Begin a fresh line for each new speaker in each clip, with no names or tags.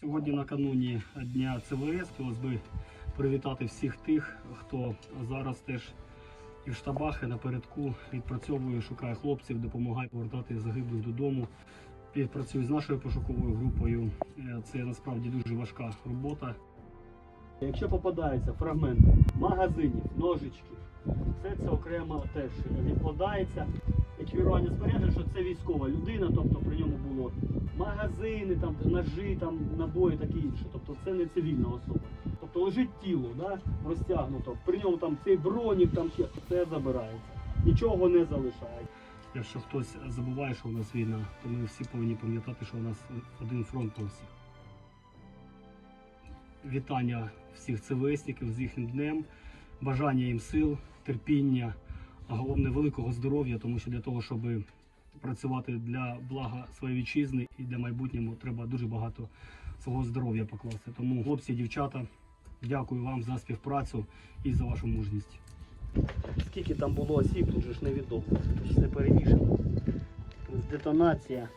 Сьогодні накануні Дня ЦВС хотілося б привітати всіх тих, хто зараз теж і в штабах, і напередку відпрацьовує, шукає хлопців, допомагає повертати загиблих додому. Співпрацює з нашою пошуковою групою. Е, Це насправді дуже важка робота. Якщо попадаються фрагменти магазинів, ножичків, все це окремо теж відкладається. Еквірування спорядження, що це військова людина, тобто при ньому було магазини, там ножі, там набої, таке інше. Тобто це не цивільна особа. Тобто лежить тіло, да, розтягнуто, при ньому там цей бронік, там все забирається. Нічого не залишають. Якщо хтось забуває, що у нас війна, то ми всі повинні пам'ятати, що у нас один фронт на всіх. Вітання всіх ЦВСників з їхнім днем, бажання їм сил, терпіння, а головне великого здоров'я, тому що для того, щоб працювати для блага своєї вітчизни і для майбутнього треба дуже багато свого здоров'я покласти. Тому, хлопці, дівчата, дякую вам за співпрацю і за вашу мужність. Скільки там було осіб, тут же ж невідомо. Тут все перемішано. Детонація.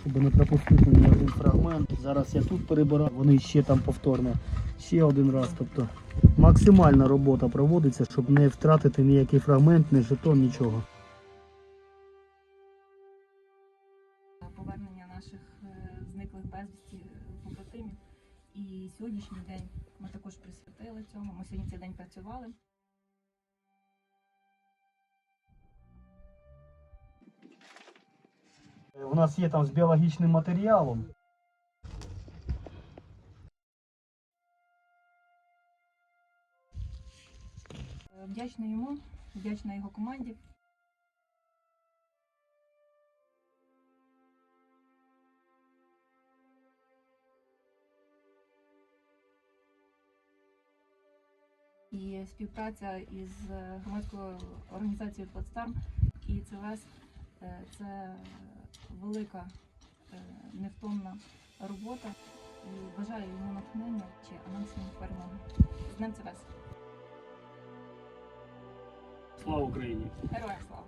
Щоб не пропустити ні один фрагмент. Зараз я тут перебираю, вони ще там повторно. Ще один раз. Тобто максимальна робота проводиться, щоб не втратити ніякий фрагмент, ні жетон, нічого.
Повернення наших е, зниклих безвісті е, побратимів. І сьогоднішній день ми також присвятили цьому. Ми сьогодні цей день працювали.
У нас є там з біологічним матеріалом.
Е, Вдячна йому, вдячна його команді. І співпраця із е, громадською організацією Плацдарм і ЦВС е, це велика е, невтомна робота. І бажаю йому натхнення чи а перемоги. З Днем ЦВС!
Слава Україні!
Героям слава!